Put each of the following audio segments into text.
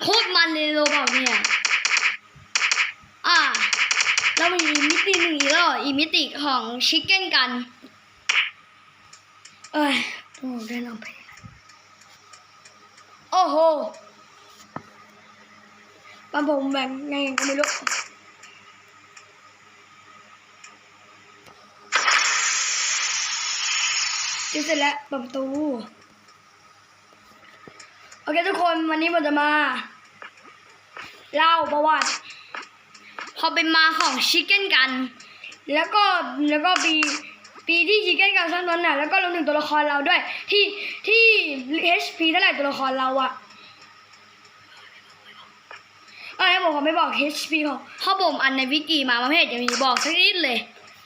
โคตรมันเลยโรบอกเนี่ย อ่าแล้วมีมิติหนึ่งอีกแล้วเหรออีมิติของชิคเก้นกัน เอ้ยโอ้ได้ลองไป โอ้โหปันผมแบบไงก็ไม่รู้จะเสร็จแล้วปิดประตูโอเคทุกคนวันนี้ผมจะมาเล่าประวัติพอเป็นมาของชิคเก้นกัน แล้วก็แล้วก็ปีปีที่ชิคเก้นกันสร้างตอนน่ะแล้วก็รวมถึงตัวละครเราด้วย ที่ที่ HP เท่าไหร่ตัวละครเราอะเอ้ยผมขอไม่บอก HP ของเขาบ่มอันในวิกิมาประเภทยังมีบอกสักนิดเลย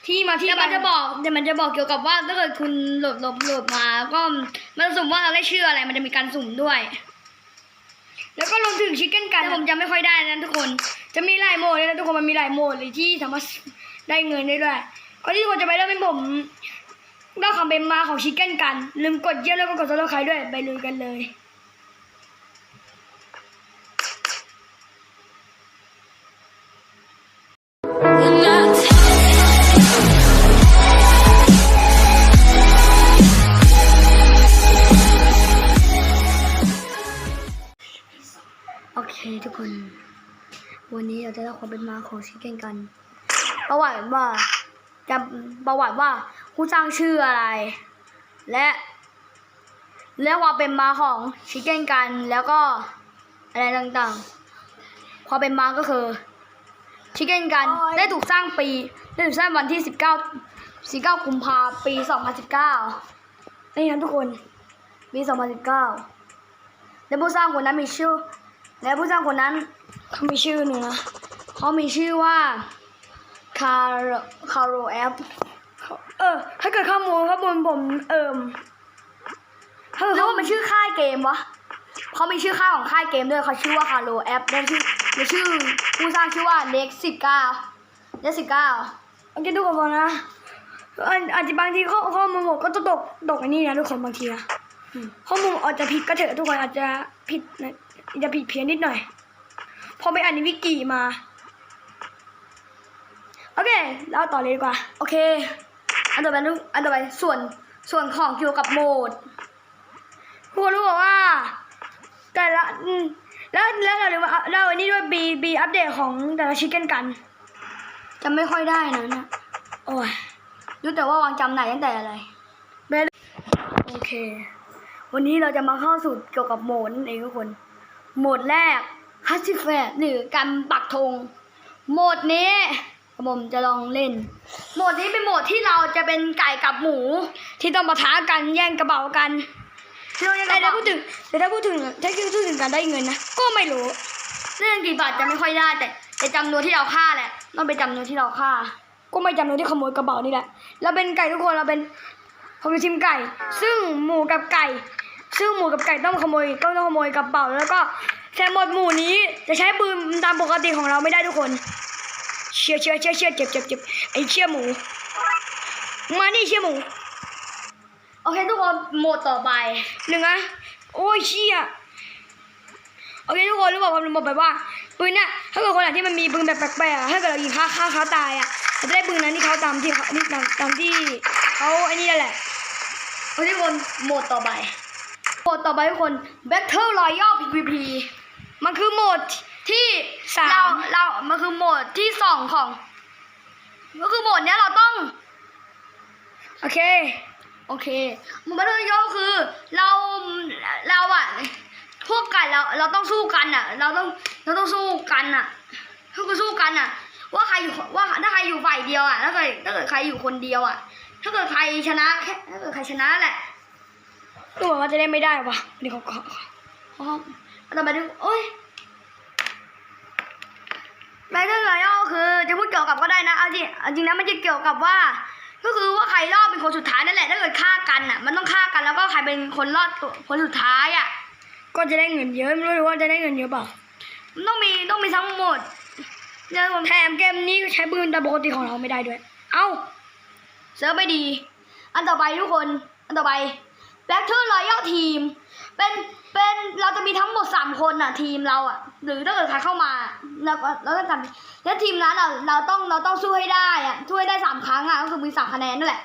ที่มาที่แต่มันจะบอกแต่มันจะบอกเกี่ยวกับว่าถ้าเกิดคุณโหลดโหลดโหลดมา ก็มันจะสุ่มว่าเราได้ชื่ออะไรมันจะมีการสุ่มด้วย แล้วก็รวมถึงชิคเก้นกันผมจำไม่ค่อยได้นะทุกคน จะมีหลายโหมดเลยนะทุกคนมันมีหลายโหมดเลยที่สามารถได้เงินได้ด้วยก่อนที่ทุกคนจะไปเริ่มเป็นผมเล่าคำเป็นมาของชิคเก้นกัน ลืมกดเยี่ยมแล้วก็กดซับสไครต์ด้วยไปลุยกันเลย ความเป็นมาของชิคเก้นกัน ประวัติว่าจะประวัติว่าผู้สร้างชื่ออะไร และและความเป็นมาของชิคเก้นกันแล้วก็อะไรต่างๆ ความเป็นมาก็คือชิคเก้นกันได้ถูกสร้างปีได้ถูกสร้างวันที่ 19 19กุมภาปี 2019 นี่นะทุกคนปี 2019 และผู้สร้างคนนั้นมีชื่อ และผู้สร้างคนนั้นเขามีชื่อหนึ่งนะ เขามีชื่อว่าคาร์คาร์โรแอปเออ ถ้าเกิดข้อมูลข้อมูลผมเอิมถ้าเกิดเขาเป็นชื่อค่ายเกมวะเขามีชื่อค่ายของค่ายเกมด้วยเขาชื่อว่าคาร์โรแอปและชื่อและชื่อผู้สร้างชื่อว่าเล็กสิบเก้าเล็กสิบเก้าโอเคทุกคนนะอันอาจจะบางทีข้อข้อมูลผมก็จะตกตกอันนี้นะทุกคนบางทีอะข้อมูลอาจจะผิดก็เถอะทุกคนอาจจะผิดนะอาจจะผิดเพี้ยนนิดหน่อยพอไปอ่านในวิกิมา โอเคเล่าต่อเลยดีกว่า โอเค อันต่อไปนุอันต่อไปส่วนส่วนของเกี่ยวกับโหมดทุกคนรู้บอกว่า แต่ละแล้วแล้วเราเรียกว่าเราอันนี้ด้วยบีบีอัปเดตของแต่ละชิคเก้นกันจำไม่ค่อยได้นะนี่ยโอ้ยรู้แต่ว่าวางจำไหนตั้งแต่อะไรเบลโอเค วันนี้เราจะมาเข้าสู่เกี่ยวกับโหมดเองทุกคน โหมดแรกฮัสซิแฟหรือการปักธงโหมดนี้ ผมจะลองเล่น โหมดนี้เป็นโหมดที่เราจะเป็นไก่กับหมู ที่ต้องปะทะกันแย่งกระเป๋ากันแต่ถ้าพูดถึงแต่ถ้าพูดถึงถ้าพูดถึงการได้เงินนะก็ไม่รู้ เรื่องกี่บาทจะไม่ค่อยได้แต่แต่จำนวนที่เราฆ่าแหละต้องไปจำนวนที่เราฆ่า ก็ไม่จำนวนที่ขโมยกระเป๋านี่แหละเราเป็นไก่ทุกคนเราเป็นผมเป็นทีมไก่ ซึ่งหมูกับไก่ ซึ่งหมูกับไก่ต้องขโมยต้องต้องขโมยกระเป๋าแล้วก็แต่หมดหมู่นี้จะใช้ปืนตามปกติของเราไม่ได้ทุกคน เชี่ยเชี่ยเชี่ยเชี่ยเจ็บเจ็บเจ็บไอ้เชี่ยหมู มานี่เชี่ยหมูโอเคทุกคนโหมดต่อไปหนึ่งนะโอ้ยเชี่ยโอเคทุกคนรู้บอกความรู้บอกไปว่าปืนเนี่ยถ้าเกิดคนไหนที่มันมีปืนแบบแปลกๆอะถ้าเกิดเรายิงฆ่าฆ่าเขาตายอะเราจะได้ปืนนั้นที่เขาตามที่เขาที่ตามตามที่เขาไอ้นี่นั่นแหละโอเคทุกคนโหมดต่อไปโหมดต่อไปทุกคน Battle Royale PVP มันคือโหมดที่สาม เราเรามันคือโหมดที่สองของก็คือโหมดเนี้ยเราต้อง โอเค โอเคโหมด Battle Royale คือเราเราอะพวกไก่เราเราต้องสู้กันอะเราต้องเราต้องสู้กันอะคือสู้กันอะว่าใครอยู่ว่าถ้าใครอยู่ฝ่ายเดียวอะถ้าเกิดถ้าเกิดใครอยู่คนเดียวอะถ้าเกิดใครชนะแค่ถ้าเกิดใครชนะแหละดูเหมือนว่าจะเล่นไม่ได้วะนี่เขาเขา เขาต่อไปดูโอ้ยแบทเทิลรอยัลคือจะพูดเกี่ยวกับก็ได้นะ เอาจริงจริงนะมันจะเกี่ยวกับว่า ก็คือว่าใครรอดเป็นคนสุดท้ายนั่นแหละ ถ้าเกิดฆ่ากันอะ มันต้องฆ่ากันแล้วก็ใครเป็นคนรอดตัวคนสุดท้ายอะ ก็จะได้เงินเยอะไม่รู้ว่าจะได้เงินเยอะเปล่าต้องมีต้องมีทั้งหมดเดี๋ยวผมแถมเกมนี้ใช้ปืนตามปกติของเราไม่ได้ด้วย เอ้าเซิร์ฟไม่ดี อันต่อไปทุกคน อันต่อไป Battle Royale Team เเป็นเป็นเราจะมีทั้งหมดสามคนอะทีมเราอะ หรือถ้าเกิดใครเข้ามาแล้วก็แล้วก็จำแล้วทีมนั้นอะเราต้องเราต้องสู้ให้ได้อะช่วยได้สามครั้งอะก็คือมีสามคะแนนนั่นแหละ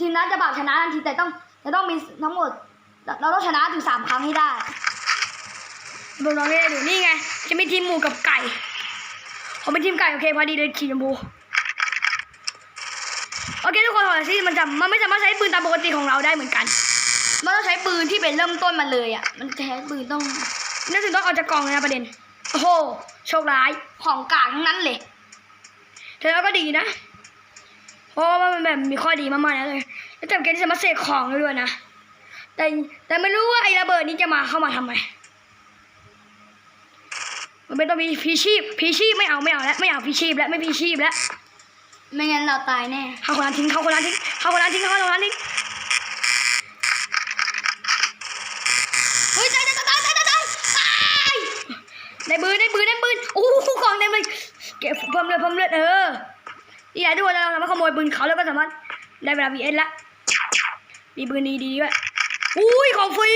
ทีมนั้นจะบาปชนะทันทีแต่ต้องจะต้องมีทั้งหมดเราเราต้องชนะถึงสามครั้งให้ได้ดูน้องนี่ดูนี่ไง จะมีทีมหมูกับไก่ผมเป็นทีมไก่โอเคพอดีเลยสีชมพูโอเคทุกคนขอสิมันจะมันไม่สามารถใช้ปืนตามปกติของเราได้เหมือนกัน มันต้องใช้ปืนที่เป็นเริ่มต้นมาเลยอะ มันจะใช้ปืนต้องนั่นถึงต้องเอาจากกล่องเลยนะประเด็น โอ้โห โชคร้าย ของกลางทั้งนั้นเลยเธอก็ดีนะ เพราะว่ามันแบบมีข้อดีมากๆนะเลยแล้วแต่เกมที่สามารถเสกของได้ด้วยนะ แต่แต่ไม่รู้ว่าไอ้ระเบิดนี้จะมาเข้ามาทำไม มันเป็นต้องมีพีชีพพีชีพไม่เอาไม่เอาแล้วไม่เอาพีชีพแล้วไม่พีชีพแล้ว ไม่งั้นเราตายแน่เข้าคนนั้นทิ้งเข้าคนนั้นทิ้งเข้าคนนั้นทิ้งเข้าคนนั้นทิ้งเฮ้ยตายตายตายตายตายตายตายได้ปืนได้ปืนได้ปืนโอ้โหของเต็มเลยเก็บเพิ่มเลือดเพิ่มเลือดเออนี่ไงทุกคนเราสามารถขโมยปืนเขาแล้วก็สามารถได้เวลา VS ละมีปืนดีดีด้วยอุ้ยของฟรี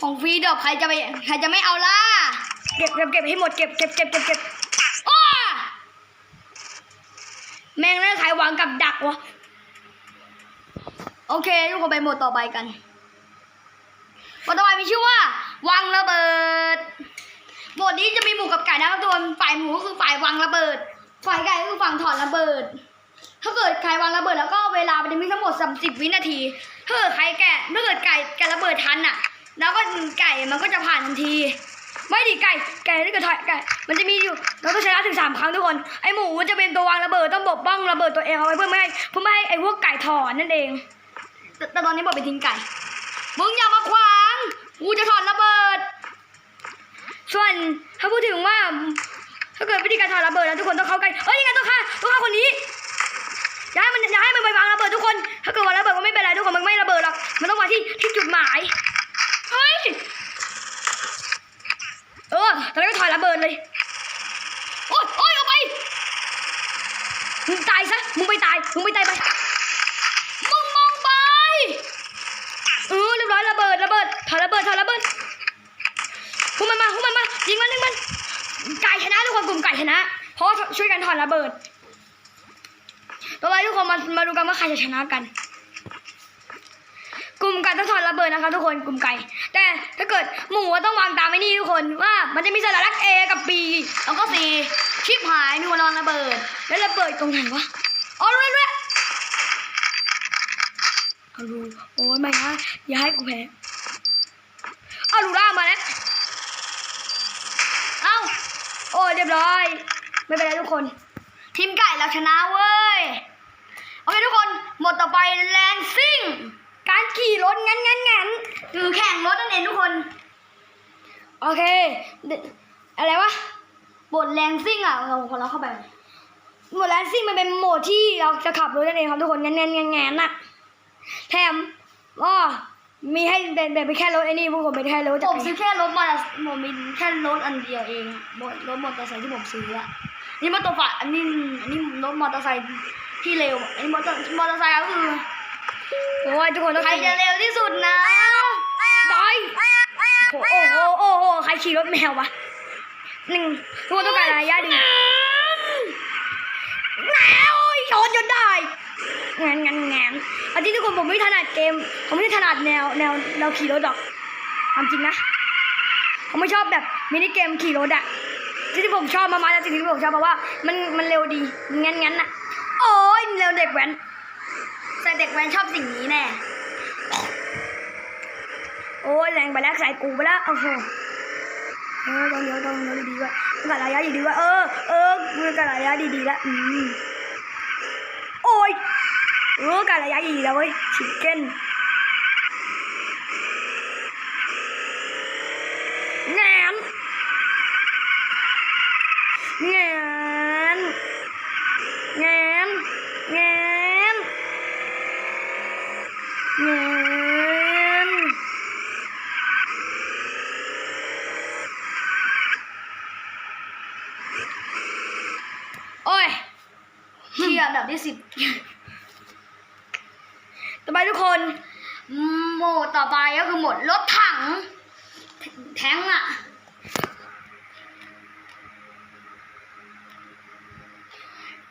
ของฟรีเดี๋ยวใครจะไปใครจะไม่เอาล่ะ เก็บเก็บเก็บให้หมดเก็บเก็บเก็บเก็บเก็บอ้าแม่งแล้วใครวางกับดักวะ โอเคทุกคนไปหมดต่อไปกันหมดต่อไปมีชื่อว่าวางระเบิด บทนี้จะมีหมูกับไก่นะครับตัวฝ่ายหมูก็คือฝ่ายวางระเบิด ฝ่ายไก่ก็คือฝั่งถอนระเบิด ถ้าเกิดใครวางระเบิดแล้วก็เวลามันจะมีทั้งหมด30วินาทีถ้าเกิดใครแกะถ้าเกิดไก่แกะระเบิดทันอะ แล้วก็ไก่มันก็จะผ่านทันที ไม่ดิไก่ไก่ถ้าเกิดถอยไก่ มันจะมีอยู่เราต้องชนะถึงสามครั้งทุกคนไอหมูมันจะเป็นตัววางระเบิดต้องปกป้องระเบิดตัวเองเอาไว้เพื่อไม่ให้เพื่อไม่ให้ไอพวกไก่ถอนนั่นเองแต่แต่ตอนนี้บอกไปทิ้งไก่มึงอย่ามาขวางกูจะถอนระเบิด ส่วนถ้าพูดถึงว่า ถ้าเกิดวิธีการถอนระเบิดแล้วทุกคนต้องเข้าใกล้เอ้ยยังไงต้องฆ่าต้องฆ่าคนนี้อย่าให้มันอย่าให้มันไปวางระเบิดทุกคน ถ้าเกิดวางระเบิดก็ไม่เป็นไรทุกคนมันไม่ระเบิดหรอกมันต้องมาที่ที่จุดหมายเฮ้ยเออตอนนี้ก็ถอยระเบิดเลยโอ๊ยโอ๊ยเอาไปมึงตายซะมึงไปตายมึงไปตายไปมึงมองไปเออเรียบร้อยระเบิดระเบิดถอยระเบิดถอยระเบิดพวกมันมาพวกมันมา ยิงมันยิงมันไก่ชนะทุกคนกลุ่มไก่ชนะ เพราะช่วยกันถอนระเบิดต่อไปทุกคนมามาดูกันว่าใครจะชนะกัน กลุ่มไก่ต้องถอดระเบิดนะคะทุกคนกลุ่มไก่ แต่ถ้าเกิดหมูต้องวางตามไอ้นี่ทุกคนว่ามันจะมีสัญลักษณ์ A กับ B แล้วก็ C ชิปหายมีคนวางระเบิด แล้วระเบิดตรงไหนวะอ๋อรู้แล้วรู้แล้วเอาดูโอ้ยไม่นะอย่าให้กูแพ้เอาลูด้ามาแล้วเอ้าโอ้ย เรียบร้อย ไม่เป็นไรทุกคน ทีมไก่เราชนะเว้ย โอเคทุกคน หมดต่อไปแรงซิ่ง การขี่รถงั้นงั้นงั้นหรือแข่งรถนั่นเองทุกคน โอเค อะไรวะ บทแรงซิ่งอะเราพอเราเข้าไป หมดแรงซิ่งมันเป็นโหมดที่เราจะขับรถนั่นเองครับทุกคนงั้นงั้นงั้นงั้นน่ะ แถมอ๋อ มีให้เป็นเป็นแค่รถไอ้นี่พวกผมเป็นแค่รถผมซื้อแค่รถมอเตอร์ผมมีแค่รถอันเดียวเองรถมอเตอร์ไซค์ที่ผมซื้ออะนี่มอเตอร์ไซค์อันนี้อันนี้รถมอเตอร์ไซค์ที่เร็วอันนี้มอเตอร์มอเตอร์ไซค์ก็คือโอ้ยทุกคนต้องใครจะเร็วที่สุดนะไปโอ้โหโอ้โหโอ้โหใครขี่รถแมววะหนึ่งทุกคนต้องการระยะดีแมวชนจนได้ งานงานงานอันที่ทุกคนผมไม่ถนัดเกม ผมไม่ได้ถนัดแนวแนวแนวขี่รถหรอกความจริงนะ ผมไม่ชอบแบบมินิเกมขี่รถอะที่ที่ผมชอบมากๆนะสิ่งที่ผมชอบเพราะว่ามันมันเร็วดีงั้นงั้นๆอะโอ้ยเร็วเด็กแว้นใส่เด็กแว้นชอบสิ่งนี้แน่โอ้ยแรงไปแล้วใส่กูไปแล้วโอ้โหเออต้องเดี๋ยวต้องเดี๋ยวดีๆว่าต้องการระยะดีๆว่าเออเออต้องการระยะดีๆแล้วอืมโอ้ย เออการระยะดีๆแล้วเว้ยชิคเก้น แงนแงนแงนแงนแงนโอ้ยเชียร์อันดับที่สิบต่อไปทุกคน โหมดต่อไปก็คือโหมดรถถัง แทงอะ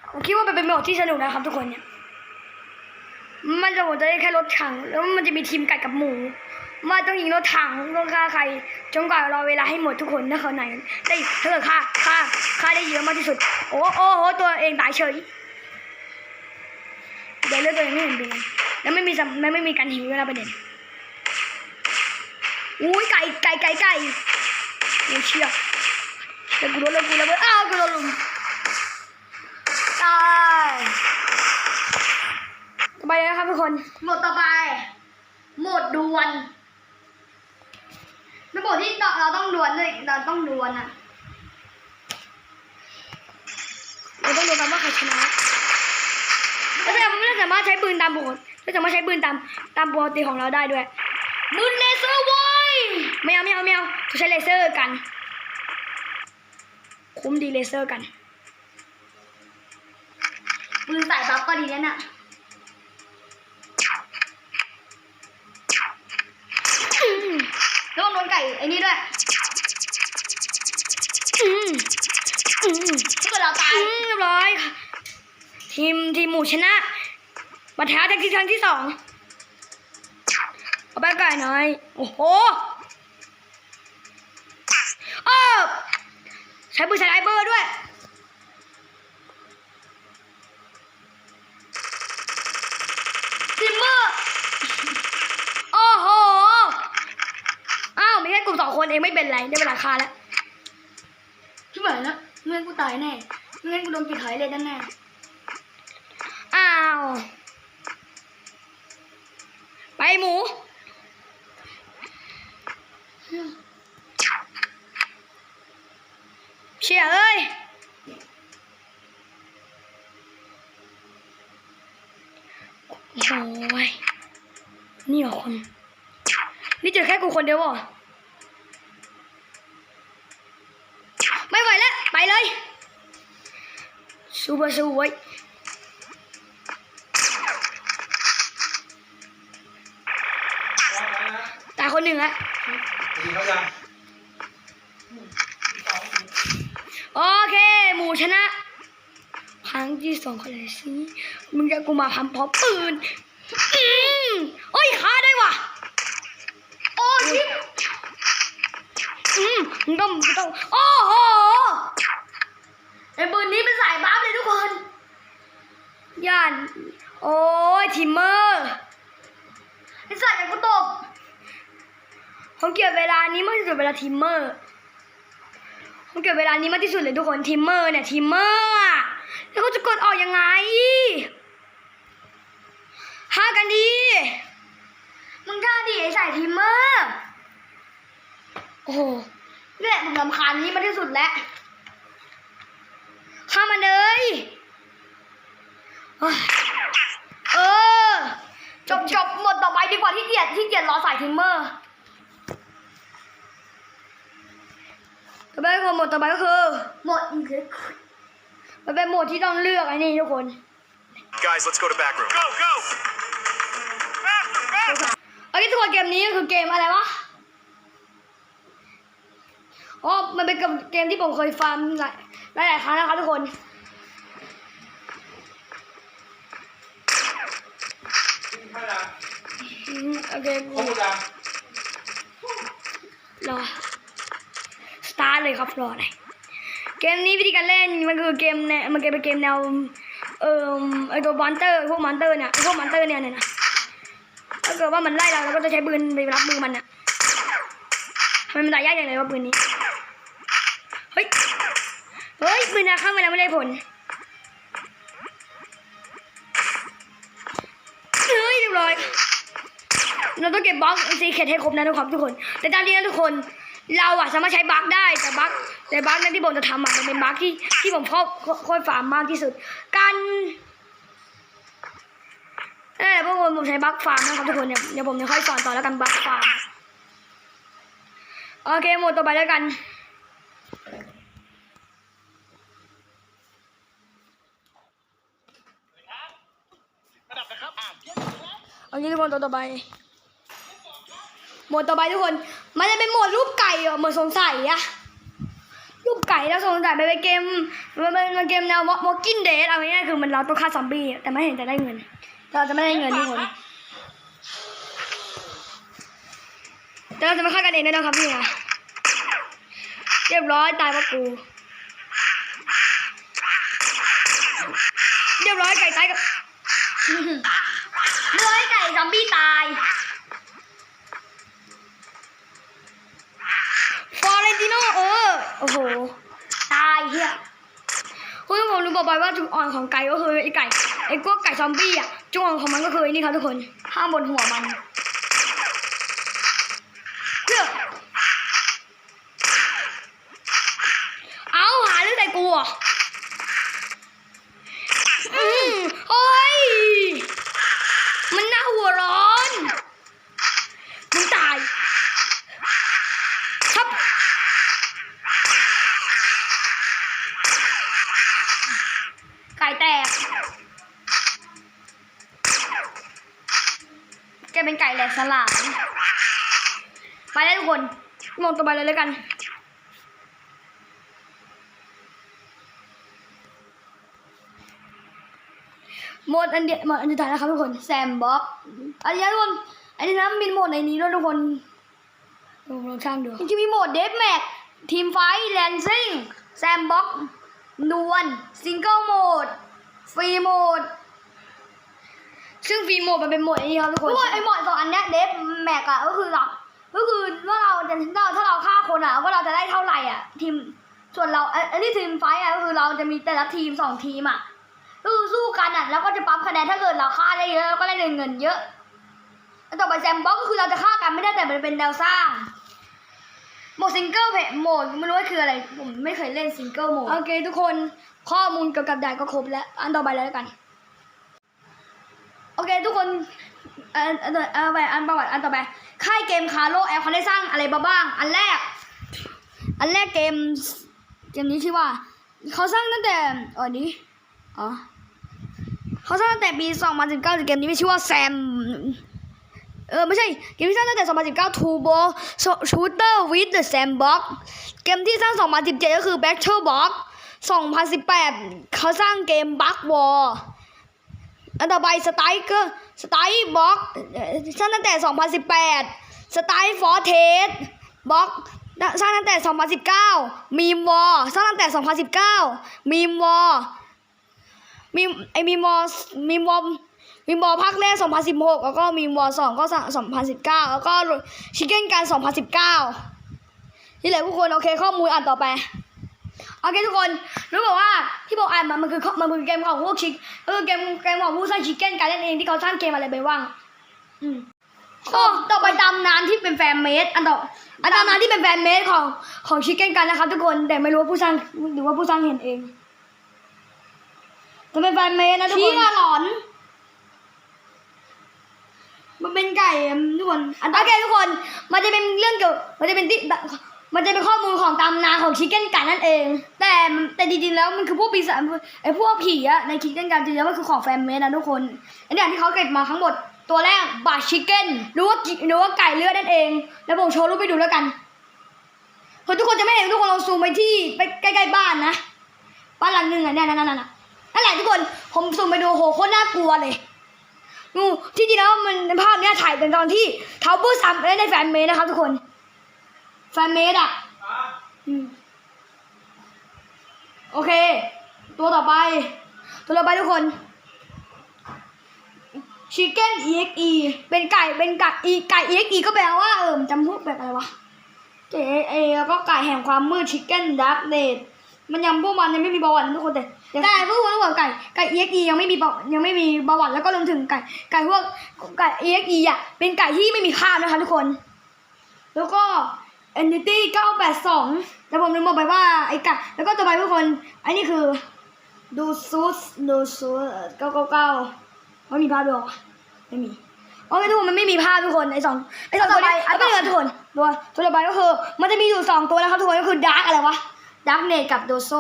ผมคิดว่ามันเป็นโหมด ที่สนุกนะครับทุกคนเนี่ย มันจะหมดจะได้แค่รถถัง แล้วมันจะมีทีมไก่กับหมูมาต้องยิงรถถังต้องฆ่าใครจนกว่ารอเวลาให้หมดทุกคนถ้าเขาไหนได้ถ้าเกิดฆ่าฆ่าฆ่าได้เยอะมากที่สุด โอ้โอ้โหตัวเองตายเฉยเดี๋ยวเลือดตัวเองไม่เห็นเป็นแล้วไม่มีสำไม่ไม่มีการหิวเวลาประเด็นอุ้ยไก่ไก่ไก่ไก่โอ้เชี่ยแล้วกูโดนแล้วกูแล้วอ้าวกูโดนลุมตาย ต่อไปเลยนะครับทุกคนหมดต่อไปหมดดวลเป็นบทที่เราต้องดวลด้วยเราต้องดวลอะเราต้องดูกันว่าใครชนะแล้วแต่มันไม่สามารถใช้ปืนตามปกติไม่สามารถใช้ปืนตามตามปกติของเราได้ด้วยปืนเลเซอร์เว้ยไม่เอาไม่เอาไม่เอาจะใช้เลเซอร์กัน คุ้มดีเลเซอร์กัน ปืนใส่บัฟก็ดีแล้วน่ะแล้วก็โดนไก่ไอ้นี่ด้วยถ้าเกิดเราตายเรียบร้อยค่ะทีมทีมหมูชนะบัตรแท้จากที่ครั้งที่สองเอาไปไก่หน่อย โอ้โหเออใช้ปืนสไนเปอร์ด้วย อ้าวมีแค่กลุ่มสองคนเองไม่เป็นไรได้เวลาคาแล้วที่เหมือนนะไม่งั้นกูตายแน่ไม่งั้นกูโดนปิดหายเลยแน่แน่ๆอ้าวไปหมูเชี่ยเอ้ยโอ้ยนี่เหรอคน นี่เจอแค่กูคนเดียวเหรอ ไม่ไหวแล้ว ไปเลย สู้เบอร์สู้ไว้ยตายคนหนึ่งละดีเขายังโอเค หมูชนะครั้งที่สองเขาเลยสิมึงจะกูมาทำพร้อมปืนอืมโอ้ยฆ่าได้ว่ะ โอ้ยอืมมึงต้องมึงต้อง โอ้โหไอ้ปืนนี้เป็นสายบัฟเลยทุกคนย่าน โอ้ยทิมเมอร์ไอ้สัตว์อย่างกูตบผมเกลียดเวลานี้มากที่สุดเวลาทิมเมอร์ผมเก็บเวลานี้มากที่สุดเลยทุกคนทิมเมอร์เนี่ยทิมเมอร์แล้วเขาจะกดออกยังไงห้ากันดี มึงกล้าดิไอ้สายทิมเมอร์โอ้โหเนี่ยผมรำคาญนี้มากที่สุดแล้วข้ามันเลย เอ้ยเออ จบจบหมดต่อไปดีกว่าที่เกียจที่เกียจรอสายทิมเมอร์ต่อไปก็หมดต่อไปก็คือโหมดอีกแล้วมันเป็นโหมดที่ต้องเลือกไอ้นี่ทุกคน Guys, let's go to back room. Go, go! Faster, faster! ไอ้ที่ทุกคนเกมนี้ก็คือเกมอะไรวะอ๋อมันเป็นเกมที่ผมเคยฟาร์มหลายหลายหลายครั้งนะครับทุกคน ให้นะอืมโอเคเขาหมดยังรอสตาร์ทเลยครับรอเลยเกมนี้วิธีการเล่นมันคือเกมแนวมันเป็นเกมแนวเอ่อไอตัวมอนเตอร์พวกมอนเตอร์เนี่ยไอ้พวกมอนเตอร์เนี่ยเนี่ยนะถ้าเกิดว่ามันไล่เราเราก็จะใช้ปืนไปรับมือมันน่ะทำไมมันตายยากอย่างไรวะปืนนี้เฮ้ยเฮ้ยปืนนะข้างไปแล้วไม่ได้ผล เราต้องเก็บบล็อกซีเคทให้ครบนะทุกคนทุกคน แต่ตามจริงนะทุกคนเราอะสามารถใช้บั๊กได้แต่บั๊กแต่บั๊กนั้นที่ผมจะทำอะมันเป็นบั๊กที่ที่ผมชอบค่อยฟาร์มมากที่สุด การนั่นแหละพวกผมผมใช้บั๊กฟาร์มนะครับทุกคนเดี๋ยวผมจะค่อยสอนต่อแล้วกันบั๊กฟาร์มโอเคหมดต่อไปแล้วกันโอเคทุกคนตัวต่อไป หมดต่อไปทุกคน มันจะเป็นโหมดรูปไก่อะเหมือนสงสัยอะรูปไก่แล้วสงสัยไปเป็นเกม มันเป็นมันเกมแนว Walking Dead เอาง่ายๆคือมันเราต้องฆ่าซอมบี้อะแต่ไม่เห็นจะได้เงิน เราจะไม่ได้เงินทุกคนแต่เราจะไม่ฆ่ากันเองแน่นอนครับพี่นะเรียบร้อยตายเพราะกูเรียบร้อยไก่ตายกับเรียบร้อยไก่ซอมบี้ตาย โอ้โห ตายเฮียคุณผู้ชมรู้บอกไปว่าจุดอ่อนของไก่ก็คือไอ้ไก่ ไอ้พวกไก่ซอมบี้อะจุดอ่อนของมันก็คือนี่ครับทุกคน ห้ามบนหัวมันเพื่อเอาหาเรื่องใส่กูอะอืมโอ้ย มันน่าหัวร้อนมึงตาย ครับ ไก่แตก แกเป็นไก่แหลกสลามไปแล้วทุกคนมองต่อไปเลยแล้วกัน โหมดอันเดียโหมดอันสุดท้ายนะครับทุกคน แซมบ็อกอันนี้ทุกคน อันนี้นะมีโหมดในนี้ด้วยทุกคนลองลองช่างดูจริงๆมีโหมดเดฟแม็กทีมไฟแลนซิ่งแซมบ็อก ดวนซิงเกิลโหมดฟรีโหมดซึ่งฟรีโหมดมันเป็นโหมดไอ้นี้ครับทุกคนทุกคนไอ้โหมดสองอันเนี้ยเดฟแม็กอะก็คือเราก็คือว่าเราจะถ้าถ้าเราฆ่าคนอะว่าเราจะได้เท่าไหร่อะทีมส่วนเราไอ้ไอ้ที่ทีมไฟท์อะก็คือเราจะมีแต่ละทีมสองทีมอะก็คือสู้กันอะแล้วก็จะปั๊มคะแนนถ้าเกิดเราฆ่าได้เยอะเราก็ได้เงินเยอะแล้วต่อไปแซมบ็อกก็คือเราจะฆ่ากันไม่ได้แต่มันเป็นแนวสร้าง โหมดซิงเกิลเพจโหมดไม่รู้ว่าคืออะไร ผมไม่เคยเล่นซิงเกิลโหมด โอเค ทุกคนข้อมูลเกี่ยวกับด่านก็ครบแล้ว อันต่อไปแล้วกัน โอเค ทุกคนอันอันอันไปอันประวัติอันต่อไปค่ายเกมคาร์โลแอปเขาได้สร้างอะไรบ้าง อันแรก อันแรกเกมเกมนี้ชื่อว่า เขาสร้างตั้งแต่เออนี้อ๋อเขาสร้างตั้งแต่ปี 2019แต่เกมนี้มีชื่อว่าแซม เออ ไม่ใช่ เกมที่สร้างตั้งแต่ 2019 Turbo Shooter with the Sandbox เกมที่สร้าง 2017 ก็คือ Battle Box 2018 เขาสร้างเกม Bug War อันต่อไปสไตล์ก็สไตล์บล็อกสร้างตั้งแต่ 2018สไตล์ฟอร์เทสบล็อกสร้างตั้งแต่ 2019มีมวอสร้างตั้งแต่ 2019มีมวอมีไอมีมอมีมอม มวอภาคแรก 2016 แล้วก็มีมวอสองก็ 2019 แล้วก็ชิคเก้นการ 2019 นี่แหละทุกคนโอเคข้อมูลอ่านต่อไปโอเคทุกคนรู้บอกว่าที่บอกอ่านมามันคือมันคือเกมของพวกชิคก็คือเกมเกมของผู้สร้างชิคเก้นการเล่นเองที่เขาสร้างเกมอะไรไปว่างอืมก็ต่อไปตำนานที่เป็นแฟนเมดอันต่ออันตำนานที่เป็นแฟนเมดของของชิคเก้นกันนะครับทุกคนแต่ไม่รู้ว่าผู้สร้างหรือว่าผู้สร้างเห็นเองจะเป็นแฟนเมดนะทุกคนชี้หลอน มันเป็นไก่อะทุกคนโอเคทุกคน มันจะเป็นเรื่องเกี่ยว มันจะเป็นที่มันจะเป็นข้อมูลของตำนานของชิคเก้นไกันนั่นเอง แต่แต่จริงๆแล้วมันคือพวกปีศาจไอ้พวกผีอะในชิคเก้นไกันจริงๆแล้วมันคือของแฟนเมดนะทุกคนอ้เนี่ยที่เขาเก็บมาทั้งหมดตัวแรกบาชิคเก้นหรือว่าหรือว่าไก่เลือดนั่นเอง แล้วผมโชว์รูปไปดูแล้วกันคนทุกคนจะไม่เห็นทุกคนลองซูมไปที่ไปใกล้ๆบ้านนะบ้านหลังหนึ่งอะเนี่ยนั่นนั่นนั่นนั่นแหละทุกคนผมซูมไปดูโหโคตรน่ากลัวเลย นูที่จริงแล้วมันภาพเนี้ยถ่ายเป็นตอนที่เท้าบูซัมเล่นในแฟนเมดนะครับทุกคน แฟนเมดอะอโอเค ตัวต่อไป ตัวต่อไปทุกคนชิคเก้น EXE เป็นไก่เป็นไก่อีไก่ EXE ก็แปลว่าเออจำพวกแบบอะไรวะเจเอแล้วก็ไก่แห่งความมืดชิคเก้นดักเดด มันยังพวกมันยังไม่มีประวัตินะทุกคนแต่แต่พวกพวกไก่ไก่ EXE ยังไม่มีประยังไม่มีประวัติแล้วก็รวมถึงไก่ไก่พวกไก่ EXE อะเป็นไก่ที่ไม่มีค่านะคะทุกคน แล้วก็ Entity 982แต่ผมลืมบอกไปว่าไอ้ไก่แล้วก็ต่อไปทุกคนอันนี้คือดูซูสดูซูส999ไม่มีภาพด้วยไม่มีโอเคทุกคนมันไม่มีภาพทุกคนไอ้สองไอ้สองตัวนี้แล้วก็เหลือทุกคนตัวตัวต่อไปก็คือมันจะมีอยู่สองตัวนะครับทุกคนก็คือดาร์กอะไรวะ ดาร์กเนตกับโดโซ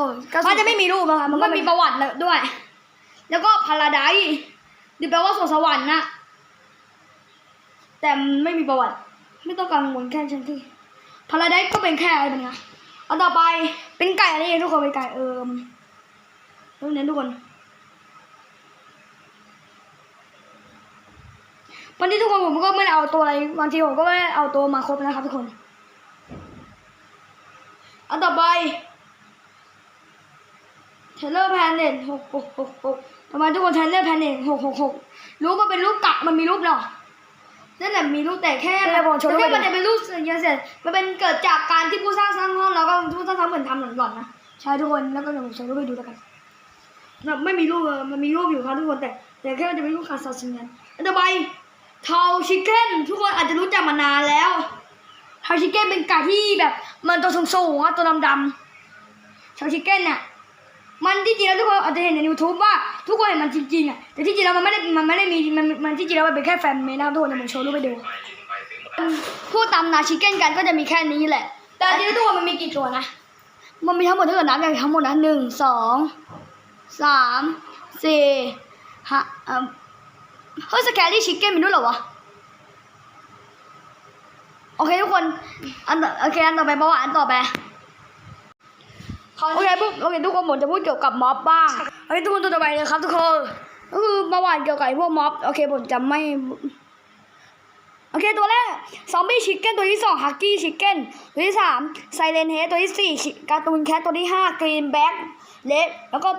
มันจะไม่มีรูปนะคะมันก็มีประวัติด้วย แล้วก็พาราไดหรือแปลว่าสวงสวรรค์นะแต่ไม่มีประวัติ ไม่ต้องกังวลแค่ชั้นที่พาราไดก็เป็นแค่อะไรเป็นไงอันต่อไปเป็นไก่อะไรทุกคนเป็นไก่เอิมเรื่องนี้ทุกคนวันนี้ทุกคนผมก็ไม่ได้เอาตัวอะไรบางทีผมก็ไม่ได้เอาตัวมาครบนะครับทุกคนอันต่อไป เทเลอร์แพนเน็ตหกหกหกหกทำไมทุกคนเทเลอร์แพนเน็ตหกหกหกรู้มันเป็นรูปกะมันมีรูปเหรอนั่นแหละมีรูปแต่แค่แต่ผมชมว่ามันจะเป็นรูปเยอะเสร็จมันเป็นเกิดจากการที่ผู้สร้างสร้างห้องแล้วก็ผู้สร้างทำเหมือนทำหลอนๆนะใช่ทุกคนแล้วก็เดี๋ยวผมส่งรูปไปดูแล้วกันแบบไม่มีรูปอะมันมีรูปอยู่ครับทุกคนแต่แต่แค่มันจะเป็นรูปคาซาซินกันอันต่อไปเทาชิคเก้นทุกคนอาจจะรู้จักมานานแล้วชาวชิคเก้นเป็นไก่ที่แบบ มันตัวสูงๆอะตัวดำๆชาวชิคเก้นเนี่ย มันที่จริงแล้วทุกคนอาจจะเห็นใน YouTube ว่าทุกคนเห็นมันจริงๆอะแต่ที่จริงแล้วมันไม่ได้มันไม่ได้มีมันมันที่จริงแล้วมันเป็นแค่แฟนเมย์นะครับทุกคนเดี๋ยวผมโชว์รูปไปดูพูดตามนาชิคเก้นกันก็จะมีแค่นี้แหละ แต่จริงๆแล้วทุกคนมันมีกี่ตัวนะมันมีทั้งหมดถ้าเกิดนับอย่างทั้งหมดนะหนึ่งสองสามสี่ห้าเอ่อเฮ้ยสแกรี่ชิคเก้นมีด้วยเหรอวะโอเคทุกคนอันต่อโอเคอันต่อไปเบาหวานต่อไป โอเคปุ๊บโอเคทุกคนผมจะพูดเกี่ยวกับม็อบบ้างโอเคทุกคนตัวต่อไปเลยครับ ทุกคนก็คือเบาหวานเกี่ยวกับไอ้พวกม็อบ โอเคผมจะไม่โอเคตัวแรกซอมบี้ชิคเก้นตัวที่สองฮักกี้ชิคเก้นตัวที่สามไซเลนเฮดตัวที่สี่การ์ตูนแคทตัวที่ห้ากรีนแบ็กเลดแล้วก็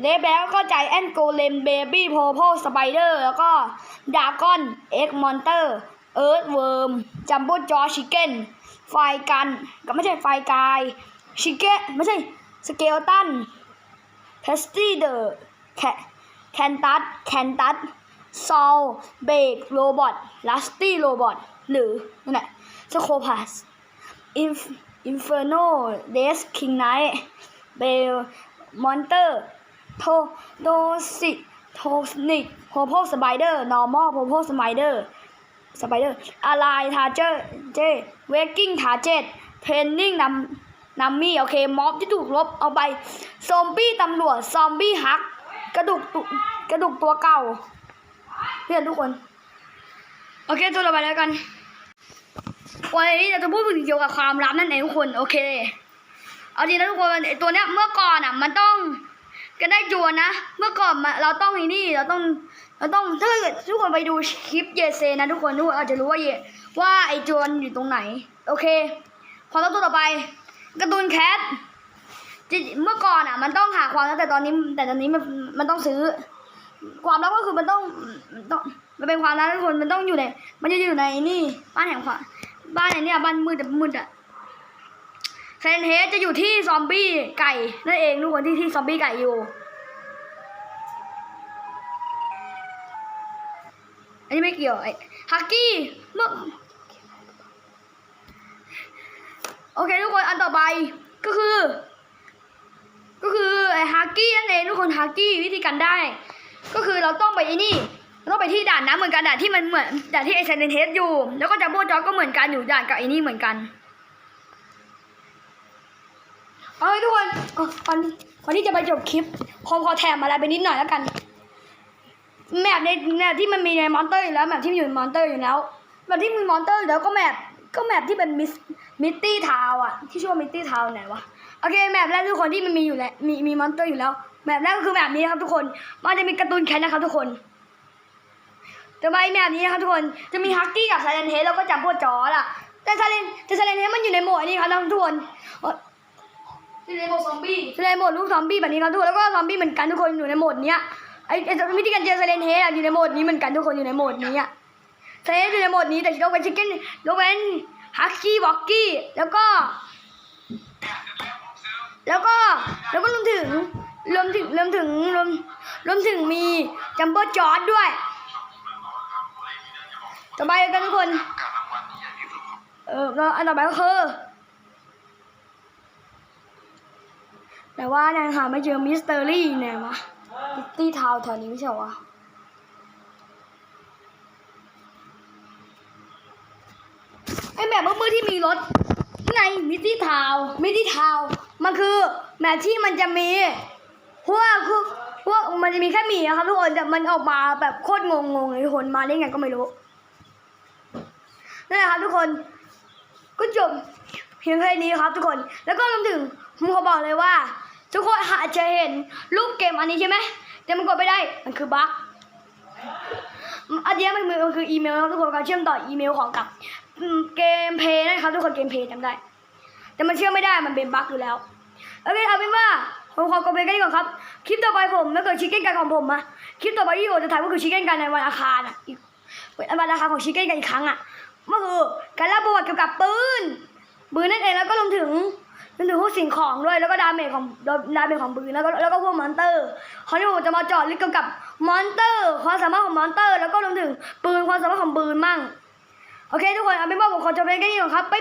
เลดแบ็กแล้วก็ใจแอนโกเลมเบบี้โพโพสไปเดอร์แล้วก็ดากอนเอ็กมอนเตอร์เอิร์ธเวิร์มจัมโบ้จอชิคเก้นไฟกันก็ไม่ใช่ไฟกาย ชิเก้ไม่ใช่สเกลตันเพสตี้เดอร์แคแคนตัสแคนตัสซอลเบกโรบอทลัสตี้โรบอทหรือนั่นแหละสโคพาสอินอินเฟอร์โนเดสคิงไนท์เบลมอนเตอร์โทโดซิโทสนิกโพโพสไปเดอร์นอร์มอลโพโพสไปเดอร์สไปเดอร์อะไรทาเจอร์เจเวกกิ้งทาเจตเทรนนิ่งนำ นำมี่โอเคม็อบที่ถูกลบเอาไปซอมบี้ตำรวจซอมบี้ฮัก กระดูกตุกระดูกตัวเก่า เพื่อนทุกคน โอเคตัวต่อไปแล้วกัน วันนี้เราจะพูดถึงเกี่ยวกับความลับนั่นเองทุกคนโอเค เอาจริงนะทุกคนไอตัวเนี้ยเมื่อก่อนอะ มันต้องก็ได้จวนนะ เมื่อก่อนมาเราต้องไอ้นี่เราต้องเราต้องถ้าเกิดทุกคนไปดูคลิปเยเซนะทุกคนทุกคนอาจจะรู้ว่าเยว่าไอจวนอยู่ตรงไหน โอเค ความลับตัวต่อไป การ์ตูนแคทเมื่อก่อนอะ มันต้องหาความลับแต่ตอนนี้ แต่ตอนนี้มันมันต้องซื้อ ความลับก็คือมันต้องมันต้องมันเป็นความลับทุกคนมันต้องอยู่ใน มันจะอยู่ในนี่บ้านแห่งความบ้านไหนเนี่ยบ้านมืดแต่มืดอะเซนเฮดจะอยู่ที่ซอมบี้ไก่นั่นเองทุกคนที่ที่ซอมบี้ไก่อยู่อันนี้ไม่เกี่ยวไอ้ฮักกี้เมื่อโอเคทุกคนอันต่อไปก็คือ ก็คือไอ้ฮักกี้นั่นเองทุกคนฮักกี้วิธีการได้ ก็คือเราต้องไปไอ้นี่เราต้องไปที่ด่านน้ำเหมือนกันด่านที่มันเหมือนด่านที่ไอเซนเทสอยู่ แล้วก็จัมโบ้จ็อกก็เหมือนกันอยู่ด่านกับไอ้นี่เหมือนกันเอาเลยทุกคนก่อนก่อนที่จะไปจบคลิปผมขอแถมอะไรไปนิดหน่อยแล้วกันแมปในแมปที่มันมีในมอนเตอร์อยู่แล้วแมปที่อยู่ในมอนเตอร์อยู่แล้วแมปที่มีมอนเตอร์อยู่แล้วก็แมป ก็แมปที่เป็นมิสมิตตี้ทาวอะที่ชื่อว่ามิตตี้ทาวไหนวะ โอเคแมปแรกทุกคนที่มันมีอยู่แล้วมีมีมอนเตอร์อยู่แล้วแมปแรกก็คือแมปนี้นะครับทุกคน มันจะมีการ์ตูนแคทนะครับทุกคนแต่ใบแมปนี้นะครับทุกคนจะมีฮักกี้กับไซเลนเฮดแล้วก็จัมโบ้จอล่ะแต่ไซเลนแต่ไซเลนเฮดมันอยู่ในโหมดนี้ครับทุกคนเอ่อที่เรียกว่าซอมบี้อยู่ในโหมดลูกซอมบี้แบบนี้ครับทุกคนแล้วก็ซอมบี้เหมือนกันทุกคนอยู่ในโหมดเนี้ยไอ้ไอ้วิธีการเจอไซเลนเฮดอยู่ในโหมดนี้เหมือนกันทุกคนอยู่ในโหมดนี้อะ ไซเลนอยู่ในโหมดนี้แต่ยกเว้นชิคเก้นยกเว้นฮักกี้บ็อกกี้แล้วก็ แล้วก็แล้วก็รวมถึงรวมถึงรวมถึงรวมรวมถึงมีจัมโบ้จอร์ดด้วยต่อไปกันทุกคนเออก็อันต่อไปก็คือแต่ว่ายังหาไม่เจอมิสเตอรี่ไหนวะมิตตี้ทาวแถวนี้ไม่ใช่หรอวะ ไอแบบมืดๆที่มีรถนี่ไงมิตตี้ทาวมิตตี้ทาวมันคือแมปที่มันจะมีพวกพวกมันจะมีแค่หมีอะครับทุกคนแต่มันออกมาแบบโคตรงงๆเลยทุกคนมาได้ไงก็ไม่รู้นั่นแหละครับทุกคนก็จบเพียงแค่นี้ครับทุกคนแล้วก็รวมถึงผมขอบอกเลยว่า ทุกคนอาจจะเห็นรูปเกมอันนี้ใช่ไหมแต่มันกดไม่ได้มันคือบั๊กอันนี้มันมันคืออีเมลครับทุกคนการเชื่อมต่ออีเมลของกับ เกมเพย์นะครับทุกคนเกมเพย์จำได้ แต่มันเชื่อไม่ได้มันเป็นบั๊กอยู่แล้วโอเคเอาเป็นว่าผมขอกดไปแค่นี้ก่อนครับ คลิปต่อไปผมถ้าเกิดชิคเก้นกันของผมอะคลิปต่อไปที่ผมจะถ่ายก็คือชิคเก้นกันในวันอังคารอะอีกวันอังคารของชิคเก้นกันอีกครั้งอะก็คือการเล่าประวัติเกี่ยวกับปืนปืนนั่นเองแล้วก็รวมถึงรวมถึงพวกสิ่งของด้วยแล้วก็ดาเมจของดาเมจของปืนแล้วก็แล้วก็พวกมอนเตอร์เขาที่ผมจะมาเจาะลึกเกี่ยวกับมอนเตอร์ ความสามารถของมอนเตอร์ แล้วก็รวมถึงปืนความสามารถของปืนมั่ง โอเคทุกคนเอาเป็นว่าผมขอจบไปแค่นี้ก่อนครับไป